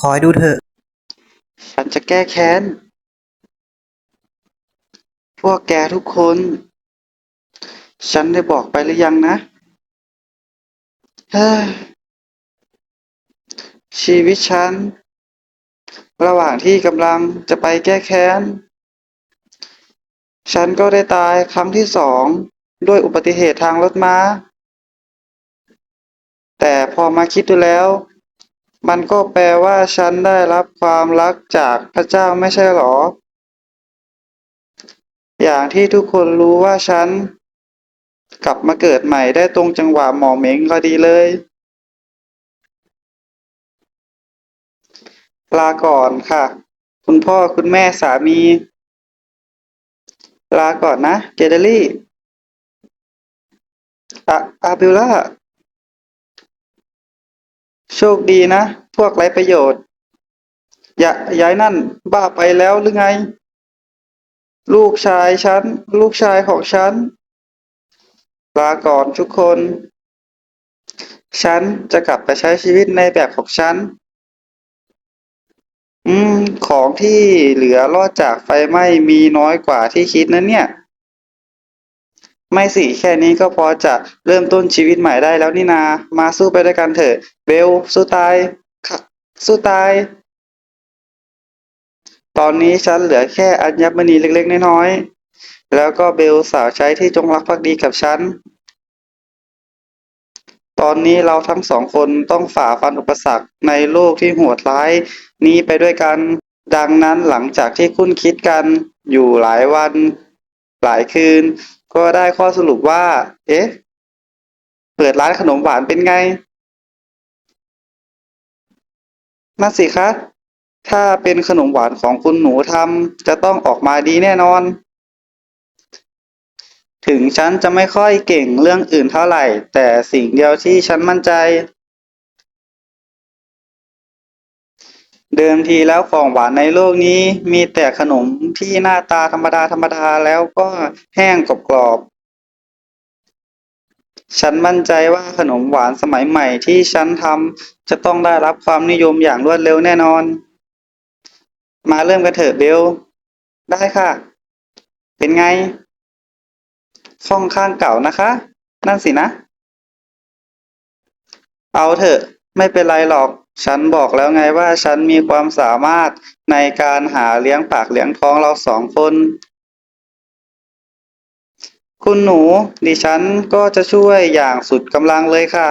คอยดูเถอะ ฉันจะแก้แค้น พวกแกทุกคน ฉันได้บอกไปหรือยังนะเฮ้ยชีวิตฉัน ระหว่างที่กำลังจะไปแก้แค้น ฉันก็ได้ตายครั้งที่สองด้วยอุบัติเหตุทางรถม้า แต่พอมาคิดดูแล้ว มันก็แปลว่าฉันได้รับความรักจากพระเจ้าไม่ใช่หรอ อย่างที่ทุกคนรู้ว่าฉัน กลับมาเกิดใหม่ได้ตรงจังหวะหมอเหม็งพอดีเลย ลาก่อนค่ะ คุณพ่อคุณแม่สามี ลาก่อนนะเจเดลี่อะอาบิล่า โชคดีนะ พวกไรประโยชน์ อย่าย้ายนั่น บ้าไปแล้วหรือไง ลูกชายฉัน ลูกชายของฉัน ลาก่อนทุกคน ฉันจะกลับไปใช้ชีวิตในแบบของฉัน อืม ของที่เหลือรอดจากไฟไหม้มีน้อยกว่าที่คิดนะเนี่ย ไม่สิแค่นี้ก็พอจะเริ่มต้นชีวิตใหม่ได้แล้วนี่นา มาสู้ไปด้วยกันเถอะ เบลสู้ตายสู้ตาย ตอนนี้ฉันเหลือแค่อัญมณีเล็กๆน้อยๆแล้วก็เบลสาวใช้ที่จงรักภักดีกับฉันตอนนี้เราทั้งสองคนต้องฝ่าฟันอุปสรรคในโลกที่โหดร้ายนี้ไปด้วยกัน ดังนั้นหลังจากที่คุ้นคิดกันอยู่หลายวัน หลายคืน ก็ได้ข้อสรุปว่า เอ๊ะ เปิดร้านขนมหวานเป็นไงนั่นสิคะ ถ้าเป็นขนมหวานของคุณหนูทำจะต้องออกมาดีแน่นอน ถึงฉันจะไม่ค่อยเก่งเรื่องอื่นเท่าไหร่ แต่สิ่งเดียวที่ฉันมั่นใจ เดิมทีแล้วของหวานในโลกนี้มีแต่ขนมที่หน้าตาธรรมดาธรรมดาแล้วก็แห้งกรอบๆฉันมั่นใจว่าขนมหวานสมัยใหม่ที่ฉันทำจะต้องได้รับความนิยมอย่างรวดเร็วแน่นอน มาเริ่มกันเถอะเบล ได้ค่ะ เป็นไงค่อนข้างเก่านะคะ นั่นสินะ เอาเถอะ ไม่เป็นไรหรอก ฉันบอกแล้วไงว่าฉันมีความสามารถในการหาเลี้ยงปากเลี้ยงท้องเราสองคน คุณหนู ดิฉันก็จะช่วยอย่างสุดกำลังเลยค่ะ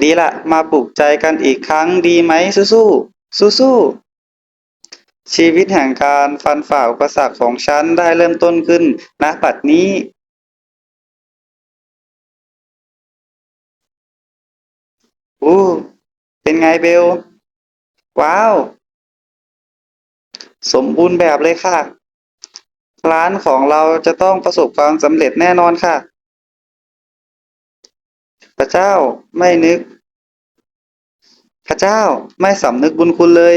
ดีละ มาปลุกใจกันอีกครั้งดีไหมสู้ๆสู้ๆชีวิตแห่งการฟันฝ่าอุปสรรคของฉันได้เริ่มต้นขึ้นณบัดนี้ อู้เป็นไงเบล ว้าว สมบูรณ์แบบเลยค่ะ ร้านของเราจะต้องประสบความสำเร็จแน่นอนค่ะ พระเจ้าไม่นึก พระเจ้าไม่สำนึกบุญคุณเลย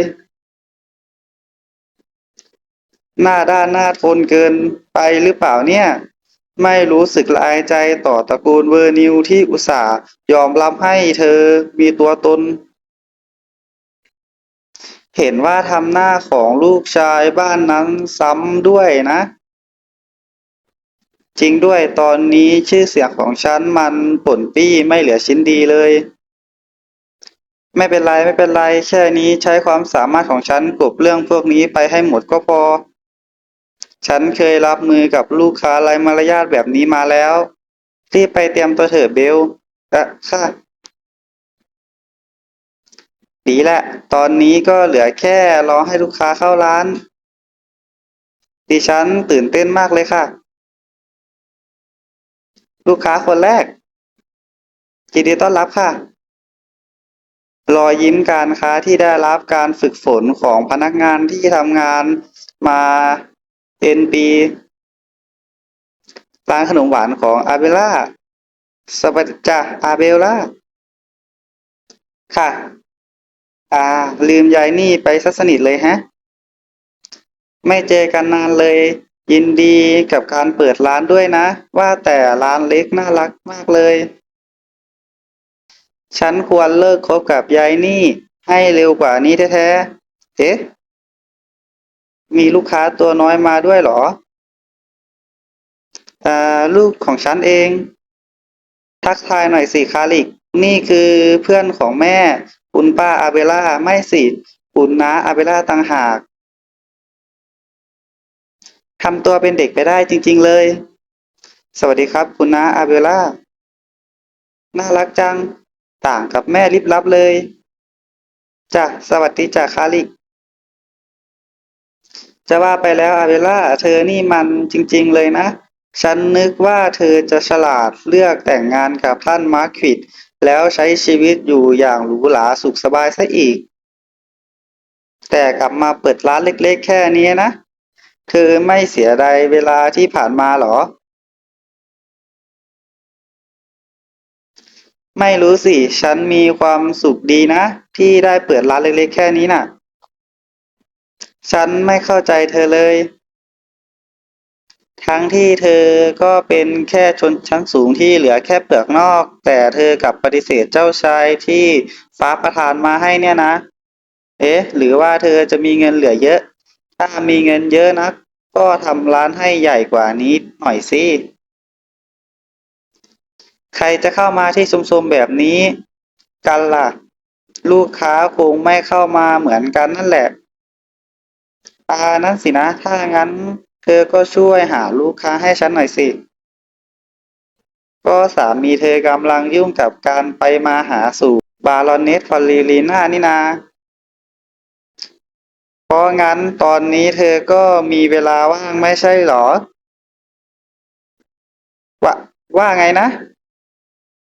หน้าด้านหน้าทนเกินไปหรือเปล่าเนี่ย ไม่รู้สึกละอายใจต่อตระกูลเวอร์นิวที่อุตส่าห์ยอมรับให้เธอมีตัวตน เห็นว่าทำหน้าของลูกชายบ้านนั้นซ้ำด้วยนะ จริงด้วยตอนนี้ชื่อเสียงของฉันมันป่นปี้ไม่เหลือชิ้นดีเลย ไม่เป็นไรไม่เป็นไรแค่นี้ใช้ความสามารถของฉันกลบเรื่องพวกนี้ไปให้หมดก็พอ ฉันเคยรับมือกับลูกค้าไร้มารยาทแบบนี้มาแล้ว รีบไปเตรียมตัวเถอะเบลอะค่ะดีแหละ ตอนนี้ก็เหลือแค่รอให้ลูกค้าเข้าร้าน ดิฉันตื่นเต้นมากเลยค่ะ ลูกค้าคนแรกยินดีต้อนรับค่ะ รอยยิ้มการค้าที่ได้รับการฝึกฝนของพนักงานที่ทำงานมา เป็นปีร้านขนมหวานของอาเบล่าสวัสดีจ้ะอาเบล่าค่ะ อ่า ลืมยายนี่ไปซะสนิทเลยฮะ ไม่เจอกันนานเลย ยินดีกับการเปิดร้านด้วยนะ ว่าแต่ร้านเล็กน่ารักมากเลย ฉันควรเลิกคบกับยายนี่ ให้เร็วกว่านี้แท้ๆ เอ๊ะ มีลูกค้าตัวน้อยมาด้วยเหรออ่ลูกของฉันเอง ทักทายหน่อยสิคาริก นี่คือเพื่อนของแม่ คุณป้าอาเบล่าไม่สิคุณน้าอาเบล่าต่างหากทำตัวเป็นเด็กไปได้จริง ๆ เลย สวัสดีครับ คุณน้าอาเบล่า น่ารักจัง ต่างกับแม่ลิบลับเลยจ้ะสวัสดีจ้ะคาริก จะว่าไปแล้วอาเบล่าเธอนี่มันจริงๆเลยนะ ฉันนึกว่าเธอจะฉลาดเลือกแต่งงานกับท่านมาร์ควิดแล้วใช้ชีวิตอยู่อย่างหรูหราสุขสบายซะอีก แต่กลับมาเปิดร้านเล็กๆ แค่นี้นะ เธอไม่เสียดายเวลาที่ผ่านมาหรอ ไม่รู้สิ ฉันมีความสุขดีนะ ที่ได้เปิดร้านเล็กๆ แค่นี้น่ะ ฉันไม่เข้าใจเธอเลย ทั้งที่เธอก็เป็นแค่ชนชั้นสูงที่เหลือแค่เปลือกนอก แต่เธอกลับปฏิเสธเจ้าชายที่ฟ้าประทานมาให้เนี่ยนะ เอ๊ะ หรือว่าเธอจะมีเงินเหลือเยอะ ถ้ามีเงินเยอะนัก ก็ทำร้านให้ใหญ่กว่านี้หน่อยสิ ใครจะเข้ามาที่ชุมๆแบบนี้ กันล่ะ ลูกค้าคงไม่เข้ามาเหมือนกันนั่นแหละ อ่านั่นสินะ ถ้างั้น เธอก็ช่วยหาลูกค้าให้ฉันหน่อยสิ ก็สามีเธอกำลังยุ่งกับการไปมาหาสู่บารอนเนสฟอลลีลีน่านี่นา เพราะงั้นตอนนี้เธอก็มีเวลาว่างไม่ใช่หรอ ว่าว่าไงนะ